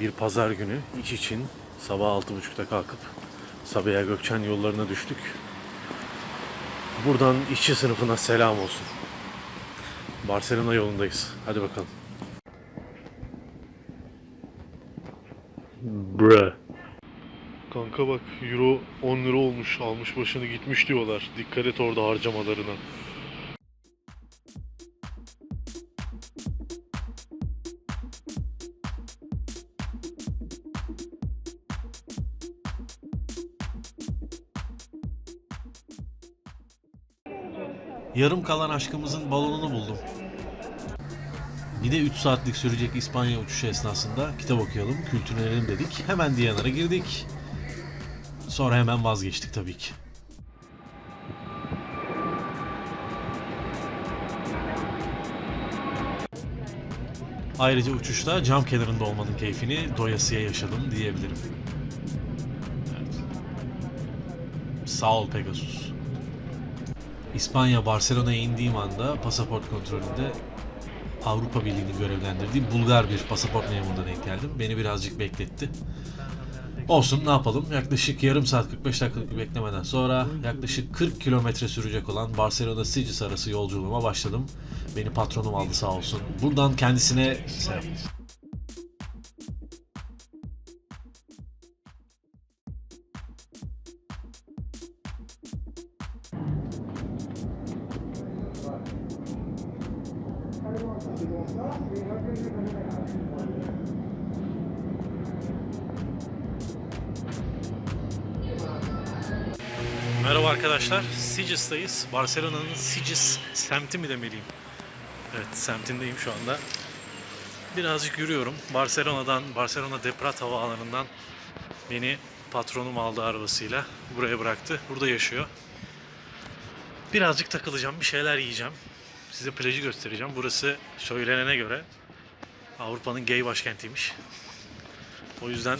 Bir pazar günü iş için sabah 6.30'da kalkıp Sabiha Gökçen yollarına düştük. Buradan işçi sınıfına selam olsun. Barcelona yolundayız. Hadi bakalım. Bre. Kanka bak euro 10 lira olmuş almış başını gitmiş diyorlar. Dikkat et orada harcamalarına. Yarım kalan aşkımızın balonunu buldum. Bir de 3 saatlik sürecek İspanya uçuşu esnasında kitap okuyalım, kültürlenelim dedik. Hemen Diyanar'a girdik. Sonra hemen vazgeçtik tabii ki. Ayrıca uçuşta cam kenarında olmanın keyfini doyasıya yaşadım diyebilirim. Evet. Sağ ol Pegasus. İspanya Barcelona'ya indiğim anda pasaport kontrolünde Avrupa Birliği'nin görevlendirdiği Bulgar bir pasaport memuruna denk geldim. Beni birazcık bekletti. Olsun ne yapalım? Yaklaşık yarım saat 45 dakikalık bir beklemeden sonra yaklaşık 40 kilometre sürecek olan Barcelona Sitges arası yolculuğuma başladım. Beni patronum aldı sağ olsun. Buradan kendisine selam. Merhaba arkadaşlar. Sitges'tayız. Barcelona'nın Sitges semti mi demeliyim? Evet, semtindeyim şu anda. Birazcık yürüyorum. Barcelona'dan, Barcelona Deprat havaalanından beni patronum aldı arabasıyla. Buraya bıraktı. Burada yaşıyor. Birazcık takılacağım, bir şeyler yiyeceğim. Size plajı göstereceğim. Burası söylenene göre Avrupa'nın gay başkentiymiş. O yüzden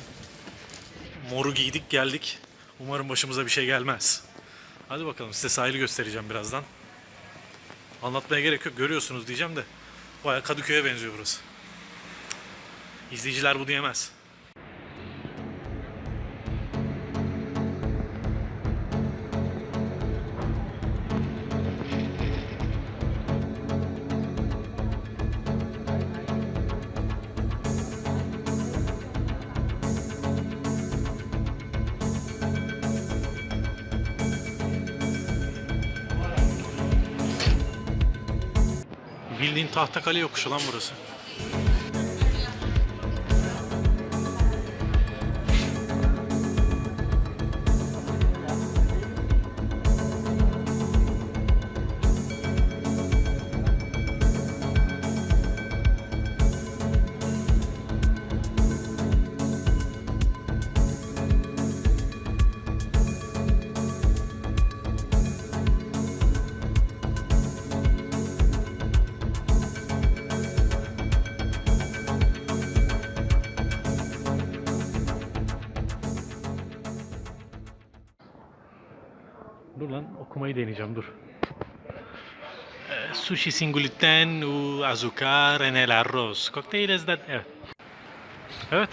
moru giydik geldik. Umarım başımıza bir şey gelmez. Hadi bakalım size sahili göstereceğim birazdan. Anlatmaya gerek yok görüyorsunuz diyeceğim de. Baya Kadıköy'e benziyor burası. İzleyiciler bu diyemez. Bildiğin Tahtakale yokuşu lan burası. Okumayı deneyeceğim dur. Eh, Sushi sin gluten u azúcar en el arroz. Kokteyles de... Evet. Evet.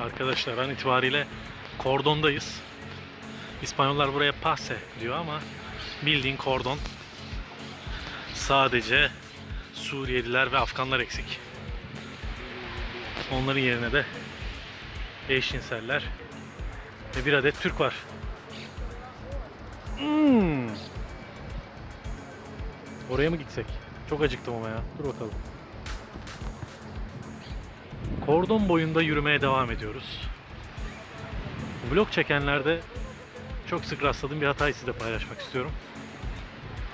Arkadaşlar an itibariyle kordondayız. İspanyollar buraya pase diyor ama bildiğin kordon. Sadece Suriyeliler ve Afganlar eksik. Onların yerine de eşcinseller ve bir adet Türk var. Hmm. Oraya mı gitsek? Çok acıktım ama ya. Dur bakalım. Kordon boyunda yürümeye devam ediyoruz. Vlog çekenlerde çok sık rastladığım bir hatayı size paylaşmak istiyorum.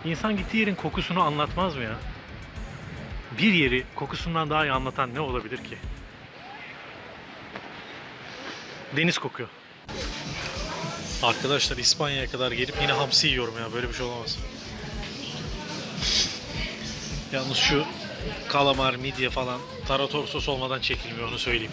İnsan gittiği yerin kokusunu anlatmaz mı ya? Bir yeri kokusundan daha iyi anlatan ne olabilir ki? Deniz kokuyor. Arkadaşlar İspanya'ya kadar gelip yine hamsi yiyorum ya böyle bir şey olamaz. Yalnız şu kalamar, midye falan tarator sos olmadan çekilmiyor onu söyleyeyim.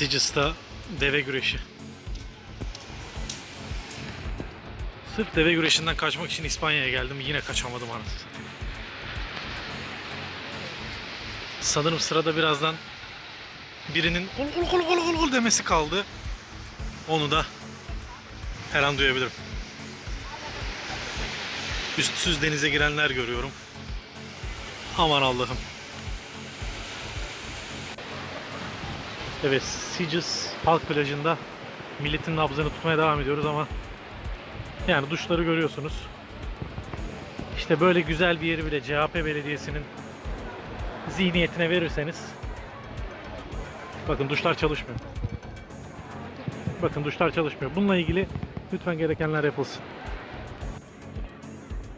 Sicis'ta deve güreşi. Sırf deve güreşinden kaçmak için İspanya'ya geldim. Yine kaçamadım anasını. Sanırım sırada birazdan birinin ol ol ol ol ol ol demesi kaldı. Onu da her an duyabilirim. Üstsüz denize girenler görüyorum. Aman Allah'ım. Evet, Sitges halk plajında milletin nabzını tutmaya devam ediyoruz ama yani duşları görüyorsunuz. İşte böyle güzel bir yeri bile CHP Belediyesi'nin zihniyetine verirseniz bakın duşlar çalışmıyor. Bakın duşlar çalışmıyor. Bununla ilgili lütfen gerekenler yapılsın.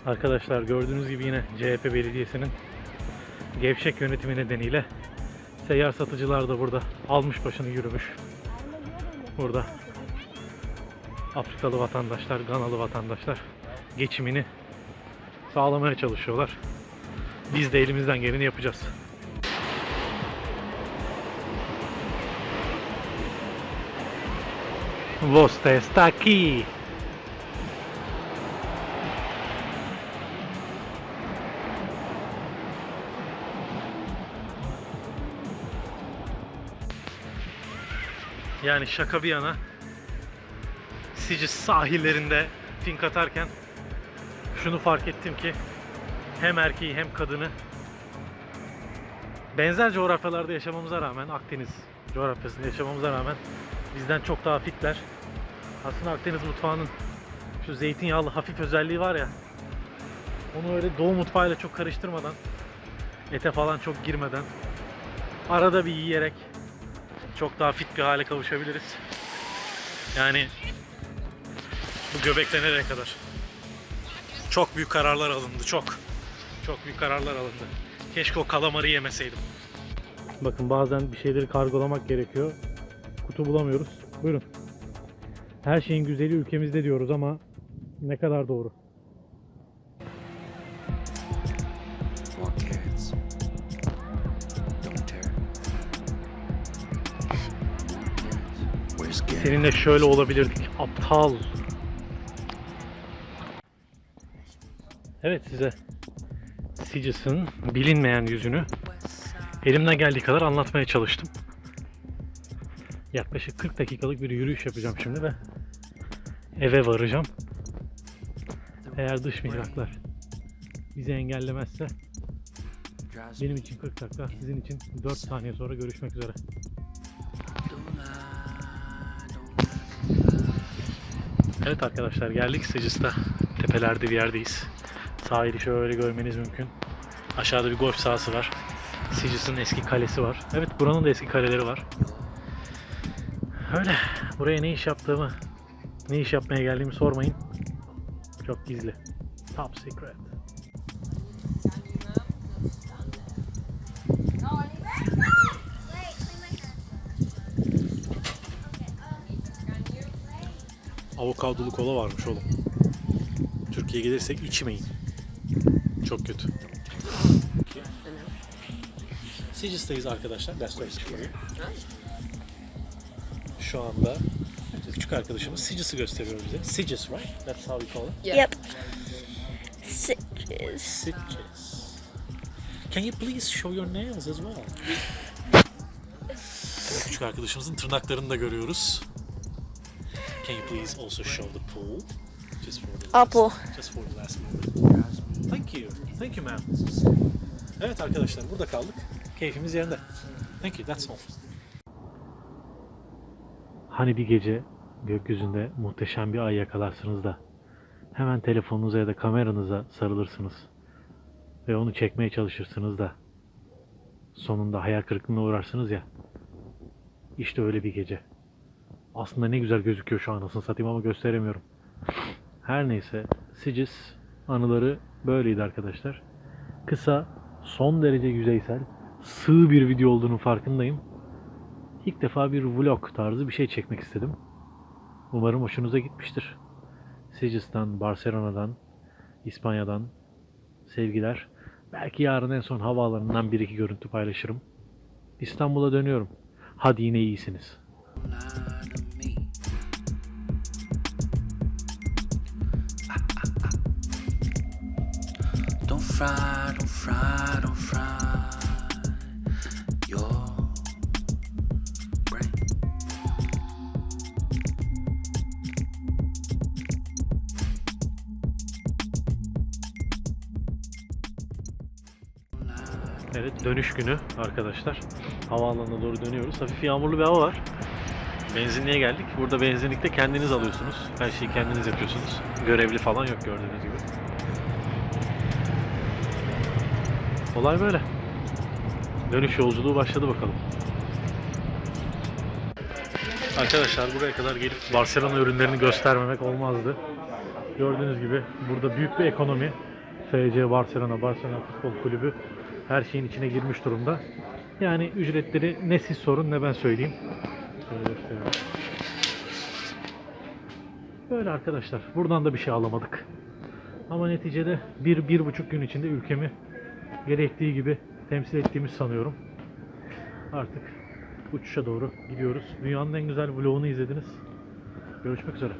Arkadaşlar gördüğünüz gibi yine CHP Belediyesi'nin gevşek yönetimi nedeniyle seyyar satıcılar da burada almış başını yürümüş. Burada Afrikalı vatandaşlar, Ganalı vatandaşlar geçimini sağlamaya çalışıyorlar. Biz de elimizden geleni yapacağız. Vostè está aquí. Yani şaka bir yana Sicis sahillerinde fink atarken şunu fark ettim ki hem erkeği hem kadını benzer coğrafyalarda yaşamamıza rağmen Akdeniz coğrafyasında yaşamamıza rağmen bizden çok daha fitler. Aslında Akdeniz mutfağının şu zeytinyağlı hafif özelliği var ya onu öyle doğu mutfağıyla çok karıştırmadan ete falan çok girmeden arada bir yiyerek çok daha fit bir hale kavuşabiliriz. Yani bu göbekte nereye kadar? Çok büyük kararlar alındı, çok. Çok büyük kararlar alındı. Keşke o kalamarı yemeseydim. Bakın bazen bir şeyleri kargolamak gerekiyor. Kutu bulamıyoruz. Buyurun. Her şeyin güzeli ülkemizde diyoruz ama ne kadar doğru. Seninle şöyle olabilirdik. Aptal. Evet size Sigis'in bilinmeyen yüzünü elimden geldiği kadar anlatmaya çalıştım. Yaklaşık 40 dakikalık bir yürüyüş yapacağım şimdi ve eve varacağım. Eğer dış mihraklar bizi engellemezse benim için 40 dakika, sizin için 4 saniye sonra görüşmek üzere. Evet arkadaşlar geldik Sıcıs'ta. Tepelerde bir yerdeyiz. Sahili şöyle görmeniz mümkün. Aşağıda bir golf sahası var. Sicus'un eski kalesi var. Evet buranın da eski kaleleri var. Öyle. Buraya ne iş yaptığımı, ne iş yapmaya geldiğimi sormayın. Çok gizli. Top secret. Avokadolu kola varmış oğlum. Türkiye'ye gelirsek içmeyin. Çok kötü. Sicis'teyiz arkadaşlar. You. Şu anda küçük arkadaşımız Sicis'i gösteriyor bize. Sicis, right? That's how we call it. Yep. Citrus. Sicis. Can you please show your nails as well? Küçük arkadaşımızın tırnaklarını da görüyoruz. Can you please also show the pool? Just for the Apple. Just for the last moment. Thank you. Thank you ma'am. Evet arkadaşlar burada kaldık. Keyfimiz yerinde. Thank you. That's all. Hani bir gece gökyüzünde muhteşem bir ay yakalarsınız da hemen telefonunuza ya da kameranıza sarılırsınız ve onu çekmeye çalışırsınız da sonunda hayal kırıklığına uğrarsınız ya. İşte öyle bir gece. Aslında ne güzel gözüküyor şu an anasını satayım ama gösteremiyorum. Her neyse Sicis anıları böyleydi arkadaşlar. Kısa, son derece yüzeysel, sığ bir video olduğunun farkındayım. İlk defa bir vlog tarzı bir şey çekmek istedim. Umarım hoşunuza gitmiştir. Sicis'ten, Barcelona'dan, İspanya'dan sevgiler. Belki yarın en son havaalanından bir iki görüntü paylaşırım. İstanbul'a dönüyorum. Hadi yine iyisiniz. Your brain. Evet dönüş günü arkadaşlar. Havaalanına doğru dönüyoruz. Hafif yağmurlu bir hava var. Benzinliğe geldik. Burada benzinlikte kendiniz alıyorsunuz. Her şeyi kendiniz yapıyorsunuz. Görevli falan yok gördüğünüz gibi. Olay böyle. Dönüş yolculuğu başladı bakalım. Arkadaşlar buraya kadar gelip Barcelona ürünlerini göstermemek olmazdı. Gördüğünüz gibi burada büyük bir ekonomi. FC Barcelona, Barcelona Futbol Kulübü her şeyin içine girmiş durumda. Yani ücretleri ne siz sorun ne ben söyleyeyim. Böyle arkadaşlar. Buradan da bir şey alamadık. Ama neticede bir, bir buçuk gün içinde ülkemi gerektiği gibi temsil ettiğimi sanıyorum. Artık uçuşa doğru gidiyoruz. Dünyanın en güzel vlogunu izlediniz. Görüşmek üzere.